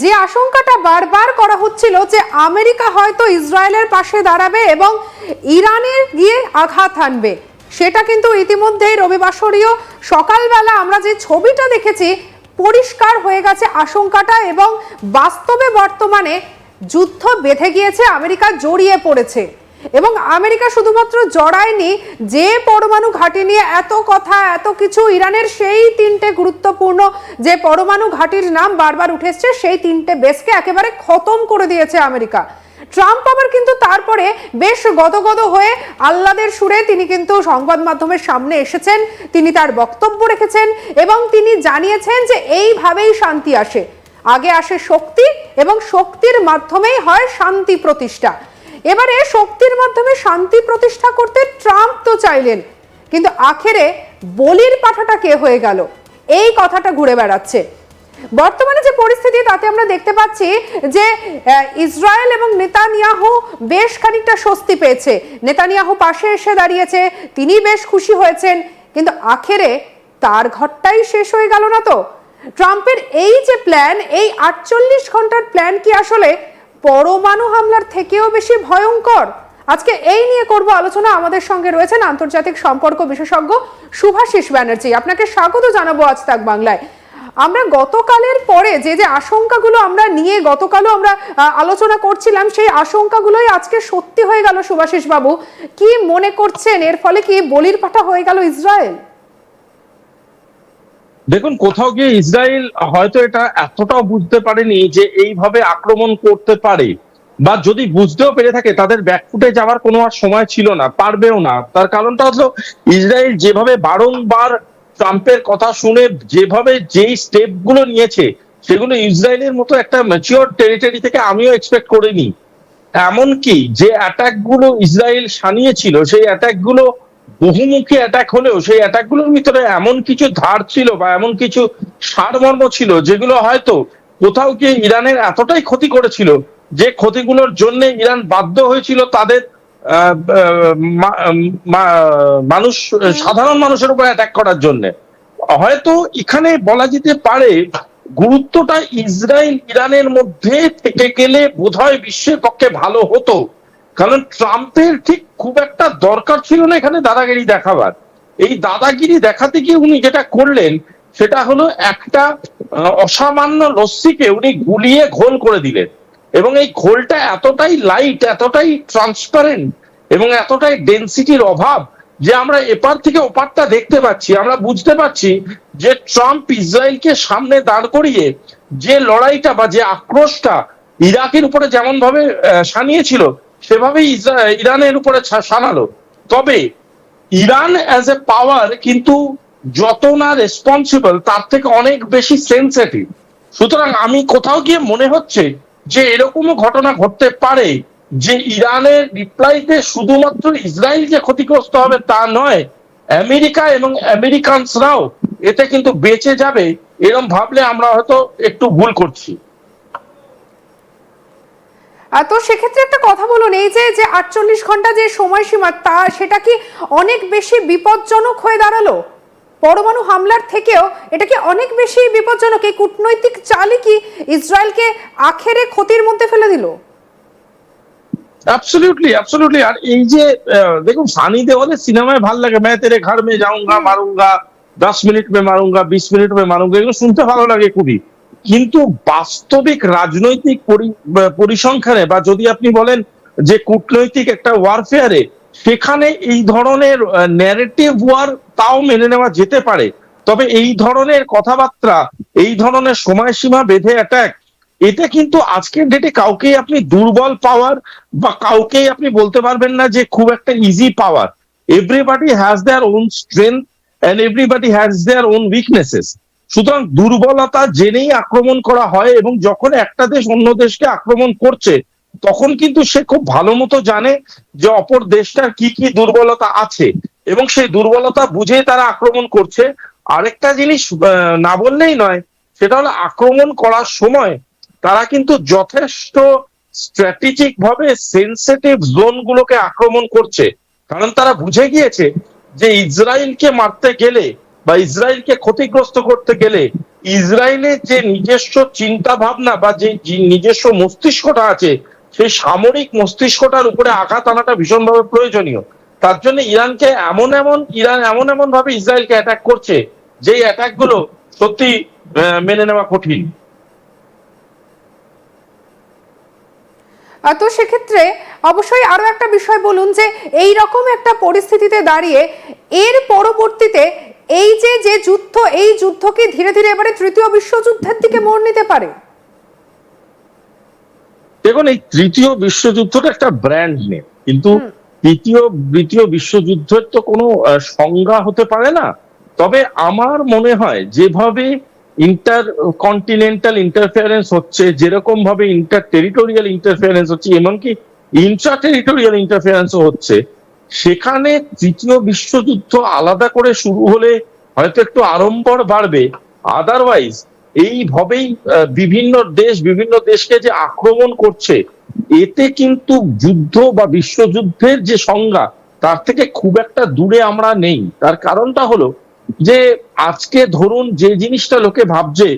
যে আশঙ্কাটা বারবার করা হচ্ছিল যে আমেরিকা হয়তো ইসরায়েলের পাশে দাঁড়াবে এবং ইরানের গিয়ে আঘাত হানবে, সেটা কিন্তু ইতিমধ্যেই রবিবাসরীয় সকালবেলা আমরা যে ছবিটা দেখেছি পরিষ্কার হয়ে গেছে আশঙ্কাটা এবং বাস্তবে বর্তমানে যুদ্ধ বেঁধে গিয়েছে, আমেরিকা জড়িয়ে পড়েছে। এবং আমেরিকা শুধুমাত্র জড়ায়নি, যে পরমাণু ঘাঁটি নিয়ে এত কথা, এত কিছু, ইরানের সেই তিনটে গুরুত্বপূর্ণ যে পরমাণু ঘাঁটির নাম বারবার উঠে এসছে, সেই তিনটে বেসকে একেবারে খতম করে দিয়েছে আমেরিকা। ট্রাম্প আবার কিন্তু তারপরে বেশ গদগদ হয়ে আহ্লাদের সুরে তিনি কিন্তু সংবাদ মাধ্যমের সামনে এসেছেন, তিনি তার বক্তব্য রেখেছেন এবং তিনি জানিয়েছেন যে এইভাবেই শান্তি আসে। আগে আসে শক্তি এবং শক্তির মাধ্যমেই হয় শান্তি প্রতিষ্ঠা। এবারে শক্তির মাধ্যমে শান্তি প্রতিষ্ঠা করতে ট্রাম্প তো চাইলেন, কিন্তু আখেরে বলির পাঠাটা কে হয়ে গেল? এই কথাটা ঘুরে বেড়াচ্ছে। বর্তমানে যে পরিস্থিতি, তাতে আমরা দেখতে পাচ্ছি যে ইসরায়েল এবং নেতানিয়াহু বেশ খানিকটা স্বস্তি পেয়েছে। নেতানিয়াহু পাশে এসে দাঁড়িয়েছে, তিনি বেশ খুশি হয়েছেন, কিন্তু আখেরে তার ঘরটাই শেষ হয়ে গেল না তো? ট্রাম্পের এই যে প্ল্যান এই আটচল্লিশ ঘণ্টার প্ল্যান কি আসলে পরমাণু হামলার থেকেও বেশি ভয়ঙ্কর। আজকে এই নিয়ে করব আলোচনা। আমাদের সঙ্গে রয়েছেন আন্তর্জাতিক সম্পর্ক বিশেষজ্ঞ শুভাশিস ব্যানার্জি। আপনাকে স্বাগত জানাব আজ তাক বাংলায়। আমরা গতকালের পরে যে যে আশঙ্কাগুলো আমরা নিয়ে গতকালও আমরা আলোচনা করছিলাম, সেই আশঙ্কাগুলোই আজকে সত্যি হয়ে গেল শুভাশিস বাবু কি মনে করছেন? এর ফলে কি বলির পাঠা হয়ে গেল ইসরায়েল? দেখুন, কোথাও গিয়ে ইসরায়েল হয়তো এটা এতটাও বুঝতে পারেনি যে এইভাবে আক্রমণ করতে পারে। বা যদি বুঝতেও পেরে থাকে, তাদের ব্যাকফুটে যাওয়ার কোনো আর সময় ছিল না, পারবেও না। তার কারণটা হলো, ইসরায়েল যেভাবে বারংবার ট্রাম্পের কথা শুনে, যেভাবে যেই স্টেপগুলো নিয়েছে, সেগুলো ইসরায়েলের মতো একটা ম্যাচিওর টেরিটরি থেকে আমিও এক্সপেক্ট করিনি। এমনকি যে অ্যাটাকগুলো ইসরায়েল সানিয়েছিল, সেই অ্যাটাকগুলো বহুমুখী অ্যাটাক হলেও সেই অ্যাটাকগুলোর ভিতরে এমন কিছু ধার ছিল বা এমন কিছু সারমর্ম ছিল যেগুলো হয়তো কোথাও গিয়ে ইরানের এতটাই ক্ষতি করেছিল যে ক্ষতিগুলোর জন্য ইরান বাধ্য হয়েছিল তাদের মানুষ, সাধারণ মানুষের উপর অ্যাটাক করার জন্য। হয়তো এখানে বলা যেতে পারে গুরুত্বটা ইসরায়েল ইরানের মধ্যে থেকে গেলে বোধহয় বিশ্বের পক্ষে ভালো হতো। কারণ ট্রাম্পের ঠিক খুব একটা দরকার ছিল না এখানে দাদাগিরি দেখাবার। এই দাদাগিরি দেখাতে গিয়ে উনি যেটা করলেন, সেটা হলো একটা অসামান্য লস্যিকে উনি গুলিয়ে ঘোল করে দিলেন। এবং এই ঘোলটা এতটাই লাইট এতটাই ট্রান্সপারেন্ট এবং এতটাই ডেন্সিটির অভাব যে আমরা এপার থেকে ওপারটা দেখতে পাচ্ছি। আমরা বুঝতে পারছি যে ট্রাম্প ইসরায়েলকে সামনে দাঁড় করিয়ে যে লড়াইটা বা যে আক্রোশটা ইরাকের উপরে যেমন ভাবে সানিয়েছিল সেভাবেই ইরানের উপরে সানালো তবে ইরান অ্যাজ এ পাওয়ার কিন্তু যত না রেসপন্সিবল তার থেকে অনেক বেশি সেন্সিটিভ সুতরাং আমি কোথাও গিয়ে মনে হচ্ছে যে এরকমও ঘটনা ঘটতে পারে যে ইরানের রিপ্লাইতে শুধুমাত্র ইসরায়েল যে ক্ষতিগ্রস্ত হবে তা নয়, আমেরিকা এবং আমেরিকানসরাও এতে কিন্তু বেঁচে যাবে এরকম ভাবলে আমরা হয়তো একটু ভুল করছি। তো সেক্ষেত্রে একটা কথা বলুন এই যে যে আটচল্লিশ ঘন্টা যে সময়সীমা তা সেটা কি অনেক বেশি বিপজ্জনক হয়ে দাঁড়ালো পরমাণু হামলার থেকেও এটা কি অনেক বেশি বিপজ্জনক এই কূটনৈতিক চালই কি ইসরায়েলকে আখেরে ক্ষতির মধ্যে ফেলে দিল অ্যাবসলিউটলি অ্যাবসলিউটলি আর এই যে আহ, দেখুন সানি দেওয়ালের সিনেমায় ভাল লাগে मैं तेरे घर में जाऊंगा मारूंगा দশ মিনিট মে মারুঙ্গা বিশ মিনিট মে মারুঙ্গা এগুলো শুনতে ভালো লাগে খুবই কিন্তু বাস্তবিক রাজনৈতিক পরি- পরিসংখ্যানে বা যদি আপনি বলেন যে কূটনৈতিক একটা ওয়ারফেয়ারে সেখানে এই ধরনের ন্যারেটিভ ওয়ার তাও মেনে নেওয়া যেতে পারে। তবে এই ধরনের কথাবার্তা, এই ধরনের সময়সীমা বেঁধে অ্যাটাক এটা কিন্তু আজকের ডেটে কাউকেই আপনি দুর্বল পাওয়ার বা কাউকেই আপনি বলতে পারবেন না যে খুব একটা easy power everybody has their own strength and everybody has their own weaknesses সুতরাং দুর্বলতা জেনেই আক্রমণ করা হয় এবং যখন একটা দেশ অন্য দেশকে আক্রমণ করছে, তখন কিন্তু সে খুব ভালো মতো জানে যে অপর দেশটার কি কি দুর্বলতা আছে এবং সেই দুর্বলতা বুঝেই তারা আক্রমণ করছে। আরেকটা জিনিস না বললেই নয়, সেটা হলো আক্রমণ করার সময় তারা কিন্তু যথেষ্ট স্ট্র্যাটেজিক ভাবে সেন্সিটিভ জোন গুলোকে আক্রমণ করছে। কারণ তারা বুঝে গিয়েছে যে ইসরায়েলকে মারতে গেলে বা ইসরায়েলকে ক্ষতিগ্রস্ত করতে গেলে ইসরায়েলের যে নিজস্ব চিন্তা ভাবনা বা যে যে নিজস্ব মস্তিষ্কটা আছে, সেই সামরিক মস্তিষ্কটার উপরে আঘাত আনাটা ভীষণভাবে প্রয়োজনীয়। তার জন্য ইরানকে এমন এমন, ইরান এমন এমন ভাবে ইসরায়েলকে অ্যাটাক করছে, যেই অ্যাটাকগুলো সত্যি মেনে নেওয়া কঠিন। তো সেক্ষেত্রে অবশ্যই আরও একটা বিষয় বলুন যে এই রকম একটা পরিস্থিতিতে দাঁড়িয়ে এর পরবর্তীতে এই যে যে যুদ্ধ এই যুদ্ধ কি ধীরে ধীরে এবারে তৃতীয় বিশ্বযুদ্ধের দিকে মোড় নিতে পারে। দেখুন এই তৃতীয় বিশ্বযুদ্ধটা একটা ব্র্যান্ড নেম কিন্তু তৃতীয় তৃতীয় বিশ্বযুদ্ধের তো কোনো সংজ্ঞা হতে পারে না। তবে আমার মনে হয় যেভাবে ইন্টার কন্টিনেন্টাল ইন্টারফারেন্স হচ্ছে যেরকম ভাবে ইন্টার টেরিটোরিয়াল ইন্টারফারেন্স হচ্ছে এমনকি ইন্ট্রা টেরিটোরিয়াল ইন্টারফারেন্সও হচ্ছে সেখানে তৃতীয় বিশ্বযুদ্ধ আলাদা করে শুরু হলে হয়তো একটু আড়ম্বর বাড়বে। আদারওয়াইজ এইভাবেই বিভিন্ন দেশ, বিভিন্ন দেশকে যে আক্রমণ করছে, এতে কিন্তু যুদ্ধ বা বিশ্বযুদ্ধের যে সংজ্ঞা, তার থেকে খুব একটা দূরে আমরা নেই। তার কারণটা হলো যে, আজকে ধরুন যে জিনিসটা লোকে ভাবছে,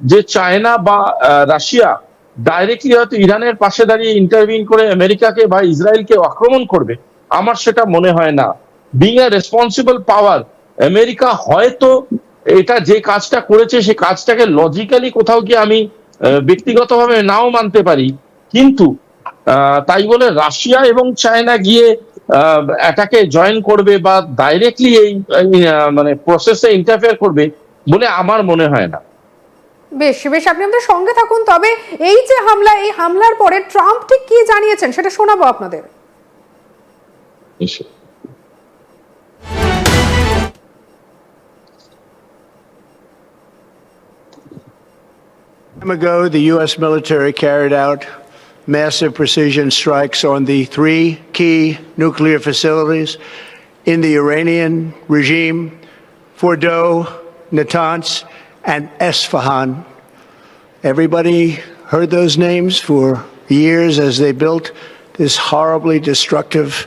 যে চায়না বা রাশিয়া ডাইরেক্টলি হয়তো ইরানের পাশে দাঁড়িয়ে ইন্টারভিউ করে আমেরিকাকে বা ইসরায়েলকে আক্রমণ করবে। আমার সেটা মনে হয় না। Being a responsible power America হয়তো এটা যে কাজটা করেছে সেই কাজটাকে লজিক্যালি কোথাও গিয়ে আমি ব্যক্তিগতভাবে নাও মানতে পারি। কিন্তু তাই বলে রাশিয়া এবং চায়না গিয়ে এটাকে জয়েন করবে বা ডাইরেক্টলি এই মানে প্রসেসে ইন্টারফেয়ার করবে বলে আমার মনে হয় না। বেশ বেশ, আপনি আমাদের সঙ্গে থাকুন। তবে এই যে হামলা, এই হামলার পরে ট্রাম্প ঠিক কি জানিয়েছেন সেটা শোনাবো আপনাদের। Time ago, the U.S. military carried out massive precision strikes on the three key nuclear facilities in the Iranian regime Fordow, Natanz, and Esfahan. Everybody heard those names for years as they built this horribly destructive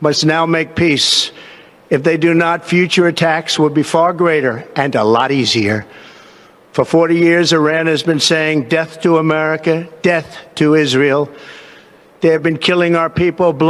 must now make peace. If they do not, future attacks will be far greater and a lot easier. For 40 years, Iran has been saying death to America, death to Israel. They have been killing our people, blow